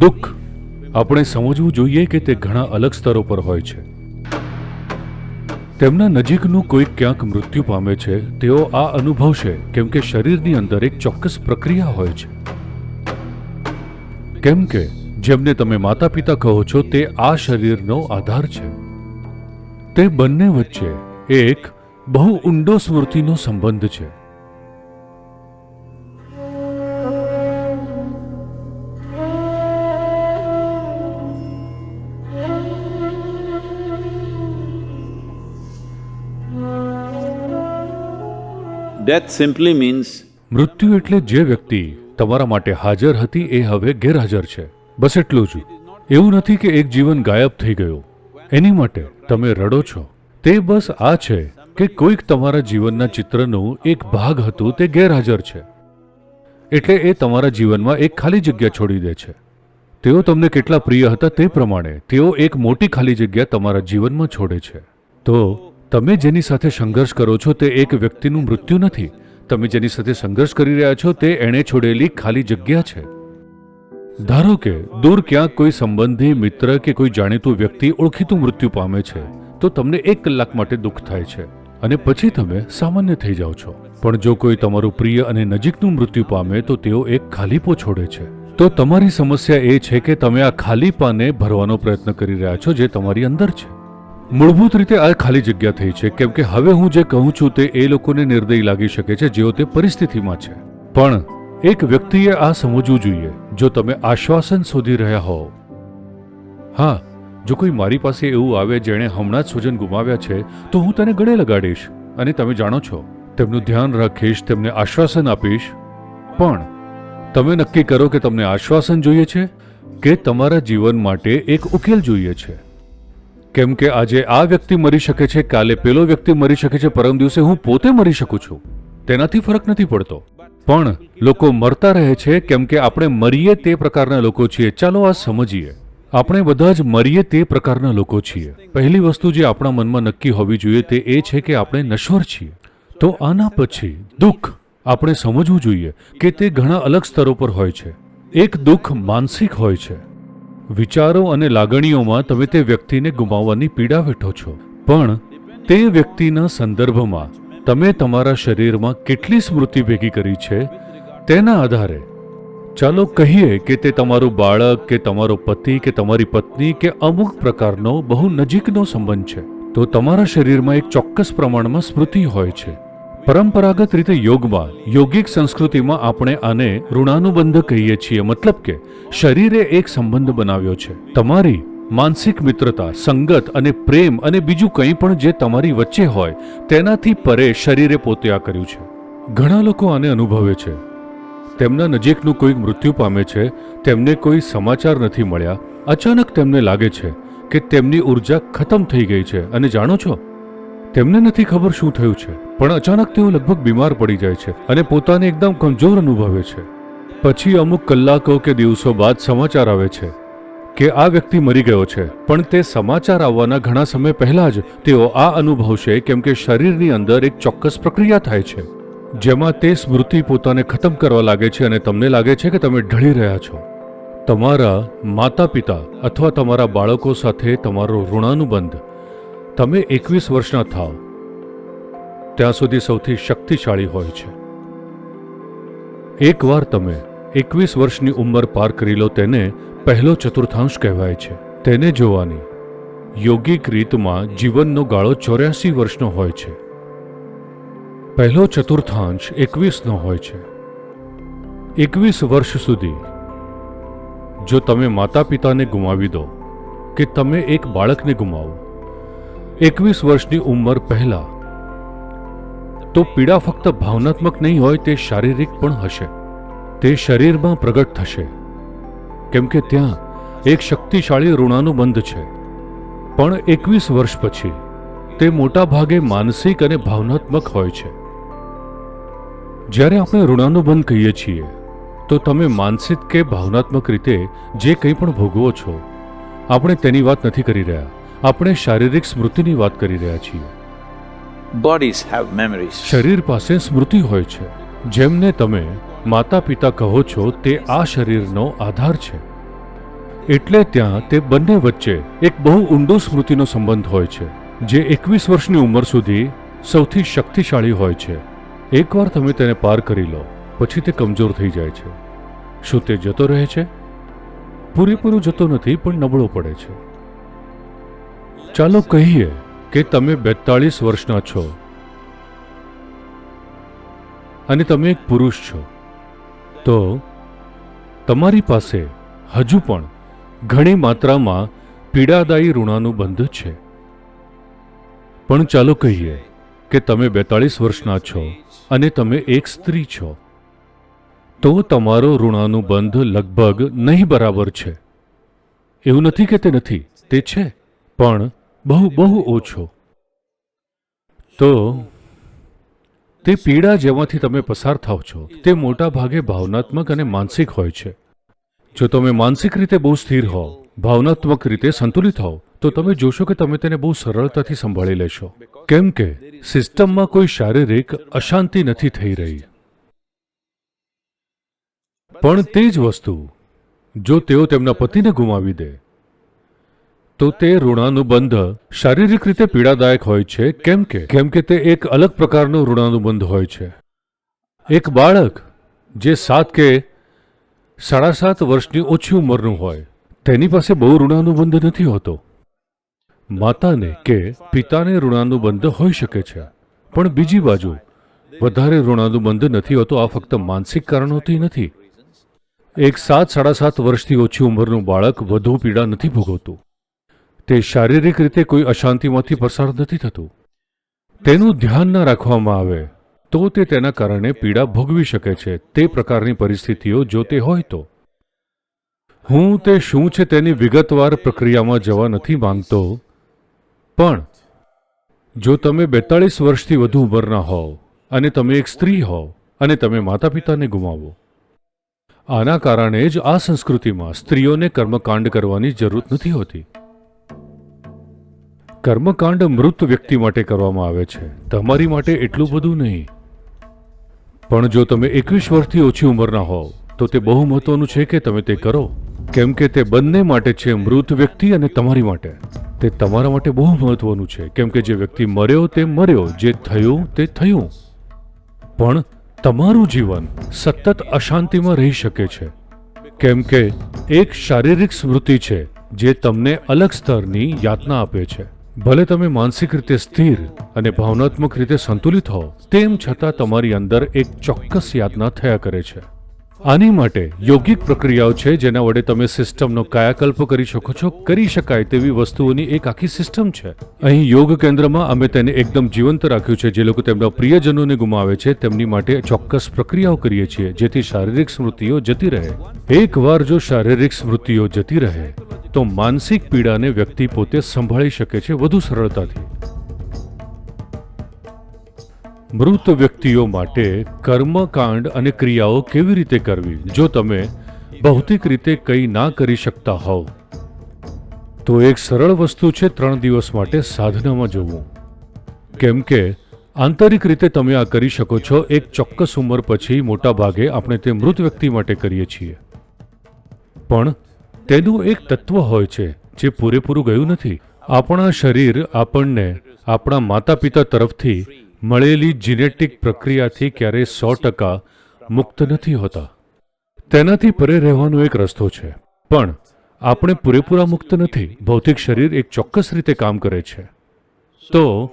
દુઃખ. આપણે સમજવું જોઈએ કે તે ઘણા અલગ સ્તરો પર હોય છે. તેમના નજીકનું કોઈક ક્યાંક મૃત્યુ પામે છે, તેઓ આ અનુભવશે, કેમ કે શરીરની અંદર એક ચોક્કસ પ્રક્રિયા હોય છે. કેમ કે, જેમને તમે માતા પિતા કહો છો, તે આ શરીરનો આધાર છે. તે બંને વચ્ચે એક બહુ ઊંડો સ્મૃતિનો સંબંધ છે. Death સિમ્પલી મીન્સ મૃત્યુ એટલે જે વ્યક્તિ તમારા માટે હાજર હતી એ હવે ગેરહાજર છે. બસ એટલું જ. એવું નથી કે એક જીવન ગાયબ થઈ ગયું. એની માટે તમે રડો છો. તે બસ આ છે કે કોઈક તમારા જીવનના ચિત્રનું એક ભાગ હતું તે ગેરહાજર છે. એટલે એ તમારા જીવનમાં એક ખાલી જગ્યા છોડી દે છે. તેઓ તમને કેટલા પ્રિય હતા તે પ્રમાણે તેઓ એક મોટી ખાલી જગ્યા તમારા જીવનમાં છોડે છે. તો તમે જેની સાથે સંઘર્ષ કરો છો તે એક વ્યક્તિનું મૃત્યુ નથી. તમે જેની સાથે સંઘર્ષ કરી રહ્યા છો તે એણે છોડેલી ખાલી જગ્યા છે. ધારો કે દૂર ક્યાંક કોઈ સંબંધી, મિત્ર કે કોઈ જાણીતું વ્યક્તિ ઓળખીતું મૃત્યુ પામે છે, તો તમને એક કલાક માટે દુઃખ થાય છે અને પછી તમે સામાન્ય થઈ જાઓ છો. પણ જો કોઈ તમારું પ્રિય અને નજીકનું મૃત્યુ પામે, તો તેઓ એક ખાલીપો છોડે છે. તો તમારી સમસ્યા એ છે કે તમે આ ખાલીપાને ભરવાનો પ્રયત્ન કરી રહ્યા છો જે તમારી અંદર છે. મૂળભૂત રીતે આ ખાલી જગ્યા થઈ છે, કેમ કે હવે હું જે કહું છું તે એ લોકોને નિર્દયી લાગી શકે છે, જેઓ તે પરિસ્થિતિમાં છે. પણ એક વ્યક્તિએ આ સમજવું જોઈએ, જો તમે આશ્વાસન શોધી રહ્યા હોવ. હા, જો કોઈ મારી પાસે એવું આવે જેણે હમણાં જ સ્વજન ગુમાવ્યા છે, તો હું તેને ગળે લગાડીશ, અને તમે જાણો છો, તેમનું ધ્યાન રાખીશ, તેમને આશ્વાસન આપીશ. પણ તમે નક્કી કરો કે તમને આશ્વાસન જોઈએ છે, કે તમારા જીવન માટે એક ઉકેલ જોઈએ છે. કેમ કે આજે આ વ્યક્તિ મરી શકે છે, કાલે પેલો વ્યક્તિ મરી શકે છે, પરમ દિવસે હું પોતે મરી શકું છું. તેનાથી ફરક નથી પડતો. પણ લોકો મરતા રહે છે, કેમ કે આપણે મરીએ તે પ્રકારના લોકો છીએ. ચાલો આ સમજીએ. આપણે બધા જ મરીએ તે પ્રકારના લોકો છીએ. પહેલી વસ્તુ જે આપણા મનમાં નક્કી હોવી જોઈએ તે એ છે કે આપણે નશ્વર છીએ. તો આના પછી દુઃખ આપણે સમજવું જોઈએ કે તે ઘણા અલગ સ્તરો પર હોય છે. એક દુઃખ માનસિક હોય છે. વિચારો અને લાગણીઓમાં તમે તે વ્યક્તિને ગુમાવવાની પીડા વેઠો છો. પણ તે વ્યક્તિના સંદર્ભમાં તમે તમારા શરીરમાં કેટલી સ્મૃતિ ભેગી કરી છે? તેના આધારે. ચાલો કહીએ કે તે તમારું બાળક, કે તમારો પતિ, કે તમારી પત્ની, કે અમુક પ્રકારનો બહુ નજીકનો સંબંધ છે. તો તમારા શરીરમાં એક ચોક્કસ પ્રમાણમાં સ્મૃતિ હોય છે. પરંપરાગત રીતે યોગમાં, યોગિક સંસ્કૃતિમાં આપણે આને ઋણાનુબંધ કહીએ છીએ. મતલબ કે, શરીરે એક સંબંધ બનાવ્યો છે. તમારી માનસિક મિત્રતા, સંગત અને પ્રેમ અને બીજું કંઈ પણ જે તમારી વચ્ચે હોય, તેનાથી પરે શરીરે પોતે આ કર્યું છે. ઘણા લોકો આને અનુભવે છે. તેમના નજીકનું કોઈક મૃત્યુ પામે છે, તેમને કોઈ સમાચાર નથી મળ્યા. અચાનક તેમને લાગે છે કે તેમની ઊર્જા ખતમ થઈ ગઈ છે. અને જાણો છો? તેમને નથી ખબર શું થયું છે, પણ અચાનક તેઓ લગભગ બીમાર પડી જાય છે અને પોતાને એકદમ કમજોર અનુભવે છે. પછી અમુક કલાકો કે દિવસો બાદ સમાચાર આવે છે કે આ વ્યક્તિ મરી ગયો છે, પણ તે સમાચાર આવવાના ઘણા સમય પહેલા જ તેઓ આ અનુભવશે કેમ કે શરીરની અંદર એક ચોક્કસ પ્રક્રિયા થાય છે, જેમાં તે સ્મૃતિ પોતાને ખતમ કરવા લાગે છે અને તમને લાગે છે કે તમે ઢળી રહ્યા છો. તમારા માતા પિતા અથવા તમારા બાળકો સાથે તમારો ઋણાનુબંધ તમે એકવીસ વર્ષના થાવ ત્યાં સુધી સૌથી શક્તિશાળી હોય છે. એકવાર તમે એકવીસ વર્ષની ઉંમર પાર કરી લો તેને પહેલો ચતુર્થાંશ કહેવાય છે. તેને જોવાની યોગિક રીતમાં જીવનનો ગાળો ચોર્યાસી વર્ષનો હોય છે. પહેલો ચતુર્થાંશ એકવીસનો હોય છે. એકવીસ વર્ષ સુધી જો તમે માતા પિતાને ગુમાવી દો કે તમે એક બાળકને ગુમાવો એકવીસ વર્ષની ઉંમર પહેલા. તો પીડા ફક્ત ભાવનાત્મક નહીં હોય, તે શારીરિક પણ હશે. તે શરીરમાં પ્રગટ થશે. કેમ કે ત્યાં એક શક્તિશાળી ઋણાનું બંધ છે. પણ એકવીસ વર્ષ પછી, તે મોટા ભાગે માનસિક અને ભાવનાત્મક હોય છે. જ્યારે આપણે ઋણાનુબંધ કહીએ છીએ, તો તમે માનસિક કે ભાવનાત્મક રીતે જે કંઈ પણ ભોગવો છો, આપણે તેની વાત નથી કરી રહ્યા. આપણે શારીરિક સ્મૃતિની વાત કરી રહ્યા છીએ. બોડીઝ હેવ મેમરીઝ શરીર પાસે સ્મૃતિ હોય છે. જેમને તમે માતા પિતા કહો છો તે આ શરીરનો આધાર છે. એટલે ત્યાં તે બંને વચ્ચે એક બહુ ઊંડો સ્મૃતિનો સંબંધ હોય છે જે એકવીસ વર્ષની ઉંમર સુધી સૌથી શક્તિશાળી હોય છે. એકવાર તમે તેને પાર કરી લો પછી તે કમજોર થઈ જાય છે. શું તે જતો રહે છે? પૂરેપૂરો જતો નથી પણ નબળો પડે છે. ચાલો કહીએ કે તમે બેતાળીસ વર્ષના છો. અને તમે એક પુરુષ છો. તો તમારી પાસે હજુ પણ ઘણી માત્રામાં પીડાદાયી ઋણાનું બંધ છે. પણ ચાલો કહીએ કે તમે બેતાળીસ વર્ષના છો અને તમે એક સ્ત્રી છો. તો તમારો ઋણાનું બંધ લગભગ નહીં બરાબર છે. એવું નથી કે તે નથી, તે છે. પણ બહુ બહુ ઓછો. તો, તે પીડા જેમાંથી તમે પસાર થાવ છો. તે મોટા ભાગે ભાવનાત્મક અને માનસિક હોય છે. જો તમે માનસિક રીતે બહુ સ્થિર હો ભાવનાત્મક રીતે સંતુલિત હોવ, તો તમે જોશો કે તમે તેને બહુ સરળતાથી સંભાળી લેશો. કેમ કે, સિસ્ટમમાં કોઈ શારીરિક અશાંતિ નથી થઈ રહી. પણ તે જ વસ્તુ, જો તેઓ તેમના પતિને ગુમાવી દે તો તે ઋણાનુબંધ શારીરિક રીતે પીડાદાયક હોય છે, કેમ કે કેમ કે તે એક અલગ પ્રકારનો ઋણાનુબંધ હોય છે. એક બાળક જે સાત કે સાડા સાત વર્ષની ઓછી ઉંમરનું હોય, તેની પાસે બહુ ઋણાનુબંધ નથી હોતો. માતાને કે પિતાને ઋણાનુબંધ હોઈ શકે છે, પણ બીજી બાજુ વધારે ઋણાનુબંધ નથી હોતો, આ ફક્ત માનસિક કારણોથી નથી. એક સાત, સાડા સાત વર્ષથી ઓછી ઉંમરનું બાળક વધુ પીડા નથી ભોગવતું. તે શારીરિક રીતે કોઈ અશાંતિમાંથી પસાર નથી થતું. તેનું ધ્યાન ન રાખવામાં આવે, તો તે તેના કારણે પીડા ભોગવી શકે છે. તે પ્રકારની પરિસ્થિતિઓ જો તે હોય તો. હું તે શું છે તેની વિગતવાર પ્રક્રિયામાં જવા નથી માંગતો. પણ, જો તમે બેતાળીસ વર્ષથી વધુ ઉંમરના હોવ અને તમે એક સ્ત્રી હોવ અને તમે માતા પિતાને ગુમાવો, આના કારણે જ આ સંસ્કૃતિમાં સ્ત્રીઓને કર્મકાંડ કરવાની જરૂર નથી હોતી. કર્મકાંડ મૃત વ્યક્તિ માટે કરવામાં આવે છે. તમારી માટે એટલું બધું નહીં. પણ જો તમે એકવીસ વર્ષથી ઓછી ઉંમરના હોવ, તો તે બહુ મહત્વનું છે કે તમે તે કરો. કેમ કે તે બંને માટે છે મૃત વ્યક્તિ અને તમારી માટે. તે તમારા માટે બહુ મહત્વનું છે. કેમ કે જે વ્યક્તિ મર્યો તે મર્યો, જે થયું તે થયું. પણ તમારું જીવન સતત અશાંતિમાં રહી શકે છે. કેમ કે એક શારીરિક સ્મૃતિ છે, જે તમને અલગ સ્તરની યાતના આપે છે. ભલે તમે માનસિક રીતે સ્થિર અને ભાવનાત્મક રીતે સંતુલિત હો તેમ છતાં તમારી અંદર એક ચોક્કસ યાતના થયા કરે છે. આની માટે યોગિક પ્રક્રિયાઓ છે જેના વડે તમે સિસ્ટમનો કાયાકલ્પ કરી શકો છો, કરી શકાય તેવી વસ્તુઓની એક આખી સિસ્ટમ છે. અહીં યોગ કેન્દ્રમાં અમે તેને એકદમ જીવંત રાખ્યું છે. જે લોકો તેમના પ્રિયજનોને ગુમાવે છે, તેમની માટે ચોક્કસ પ્રક્રિયાઓ કરીએ છીએ જેથી શારીરિક સ્મૃતિઓ જતી રહે. એકવાર જો શારીરિક સ્મૃતિઓ જતી રહે તો માનસિક પીડાને વ્યક્તિ પોતે સંભાળી શકે છે વધુ સરળતાથી. મૃત વ્યક્તિઓ માટે કર્મકાંડ અને ક્રિયાઓ કેવી રીતે કરવી? જો તમે ભૌતિક રીતે કંઈ ના કરી શકતા હોવ, તો એક સરળ વસ્તુ છે ત્રણ દિવસ માટે સાધનામાં જવું. કેમ કે આંતરિક રીતે તમે આ કરી શકો છો, એક ચોક્કસ ઉંમર પછી મોટા ભાગે આપણે તે મૃત વ્યક્તિ માટે કરીએ છીએ. પણ તેનું એક તત્વ હોય છે, જે પૂરેપૂરું ગયું નથી. આપણા શરીર આપણને આપણા માતા પિતા તરફથી મળેલી જીનેટિક પ્રક્રિયાથી ક્યારેય સો ટકા મુક્ત નથી હોતા. તેનાથી પરે રહેવાનો એક રસ્તો છે. પણ આપણે પૂરેપૂરા મુક્ત નથી. ભૌતિક શરીર એક ચોક્કસ રીતે કામ કરે છે. તો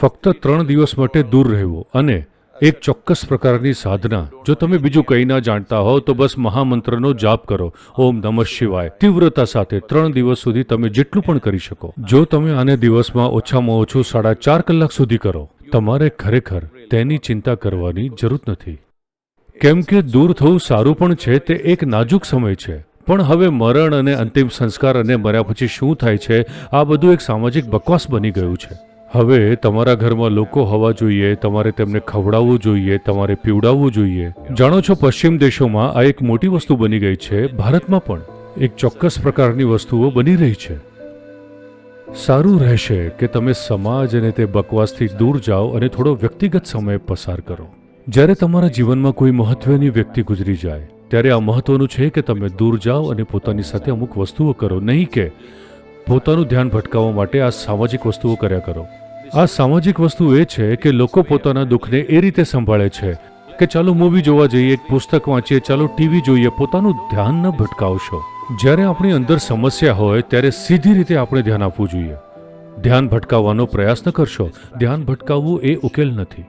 ફક્ત ત્રણ દિવસ માટે દૂર રહેવું અને એક ચોક્કસ પ્રકારની સાધના. જો તમે બીજું કંઈ ના જાણતા હો, તો બસ મહામંત્રનો જાપ કરો. ઓમ નમઃ શિવાય. તીવ્રતા સાથે ત્રણ દિવસ સુધી તમે જેટલું પણ કરી શકો. જો તમે આને દિવસમાં ઓછામાં ઓછું સાડા ચાર કલાક સુધી કરો, તમારે ખરેખર તેની ચિંતા કરવાની જરૂર નથી. કેમ કે દૂર થવું સારું પણ છે, તે એક નાજુક સમય છે. પણ હવે મરણ અને અંતિમ સંસ્કાર અને મર્યા પછી શું થાય છે, આ બધું એક સામાજિક બકવાસ બની ગયું છે. હવે તમારા ઘરમાં લોકો હોવા જોઈએ, તમારે તેમને ખવડાવવું જોઈએ, તમારે પીવડાવવું જોઈએ. જાણો છો, પશ્ચિમ દેશોમાં આ એક મોટી વસ્તુ બની ગઈ છે, ભારતમાં પણ એક ચોક્કસ પ્રકારની વસ્તુઓ બની રહી છે. સારું રહેશે કે તમે સમાજ અને તે બકવાસથી દૂર જાઓ અને થોડો વ્યક્તિગત સમય પસાર કરો. જ્યારે તમારા જીવનમાં કોઈ મહત્વની વ્યક્તિ ગુજરી જાય, ત્યારે આ મહત્વનું છે કે તમે દૂર જાઓ અને પોતાની સાથે અમુક વસ્તુઓ કરો. નહીં કે પોતાનું ધ્યાન ભટકાવવા માટે આ સામાજિક વસ્તુઓ કર્યા કરો. આ સામાજિક વસ્તુ એ છે કે લોકો પોતાના દુઃખને એ રીતે સંભાળે છે કે ચાલો મૂવી જોવા જઈએ, એક પુસ્તક વાંચીએ, ચાલો ટીવી જોઈએ, પોતાનું ધ્યાન ન ભટકાવશો. જ્યારે આપણી અંદર સમસ્યા હોય, ત્યારે સીધી રીતે આપણે ધ્યાન આપવું જોઈએ. ધ્યાન ભટકાવવાનો પ્રયાસ ન કરશો. ધ્યાન ભટકાવવું એ ઉકેલ નથી.